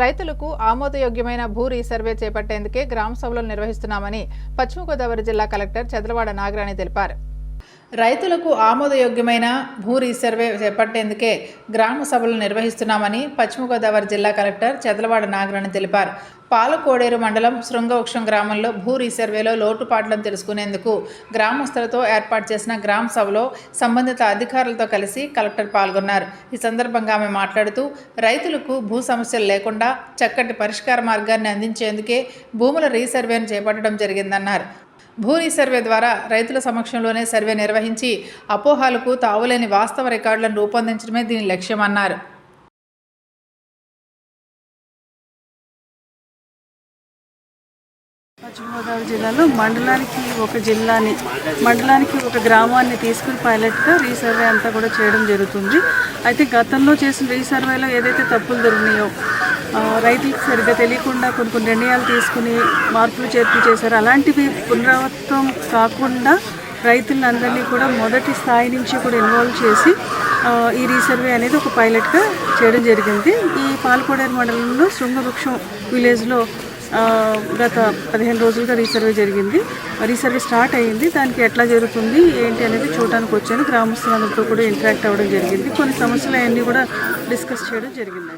రైతులకు ఆమోదయోగ్యమైన భూ రీసర్వే చేపట్టేందుకే గ్రామ సభలు నిర్వహిస్తున్నామని పశ్చిమ గోదావరి జిల్లా కలెక్టర్ చదలవాడ నాగరాణి తెలిపారు. రైతులకు ఆమోదయోగ్యమైన భూ రీసర్వే చేపట్టేందుకే గ్రామ సభలు నిర్వహిస్తున్నామని పశ్చిమ గోదావరి జిల్లా కలెక్టర్ చెదలవాడ నాగరాణి తెలిపారు. పాలకోడేరు మండలం శృంగవృక్షం గ్రామంలో భూ రీసర్వేలో లోటుపాట్లను తెలుసుకునేందుకు గ్రామస్తులతో ఏర్పాటు చేసిన గ్రామ సభలో సంబంధిత అధికారులతో కలిసి కలెక్టర్ పాల్గొన్నారు. ఈ సందర్భంగా ఆమె మాట్లాడుతూ రైతులకు భూ సమస్యలు లేకుండా చక్కటి పరిష్కార మార్గాన్ని అందించేందుకే భూముల రీసర్వేను చేపట్టడం జరిగిందన్నారు. భూ రీసర్వే ద్వారా రైతుల సమక్షంలోనే సర్వే నిర్వహించి అపోహాలకు తావులేని వాస్తవ రికార్డులను రూపొందించడమే దీని లక్ష్యమన్నారు. పశ్చిమ గోదావరి జిల్లాలో మండలానికి ఒక జిల్లాని మండలానికి ఒక గ్రామాన్ని తీసుకుని పైలట్గా రీసర్వే అంతా కూడా చేయడం జరుగుతుంది. అయితే గతంలో చేసిన రీసర్వేలో ఏదైతే తప్పులు దొరికినాయో రైతులకు సరిగ్గా తెలియకుండా కొన్ని కొన్ని నిర్ణయాలు తీసుకుని మార్పులు చేర్పులు చేశారు అలాంటివి పునరావృతం కాకుండా రైతులందరినీ కూడా మొదటి స్థాయి నుంచి కూడా ఇన్వాల్వ్ చేసి ఈ రీసర్వే అనేది ఒక పైలట్గా చేయడం జరిగింది. ఈ పాలకోడేరు మండలంలో శృంగవృక్షం విలేజ్లో గత పదిహేను రోజులుగా రీసర్వే జరిగింది. రీసర్వే స్టార్ట్ అయ్యింది. దానికి ఎట్లా జరుగుతుంది ఏంటి అనేది చూడడానికి వచ్చాను. గ్రామస్తులందరితో కూడా ఇంటరాక్ట్ అవ్వడం జరిగింది. కొన్ని సమస్యలు అవన్నీ కూడా డిస్కస్ చేయడం జరిగింది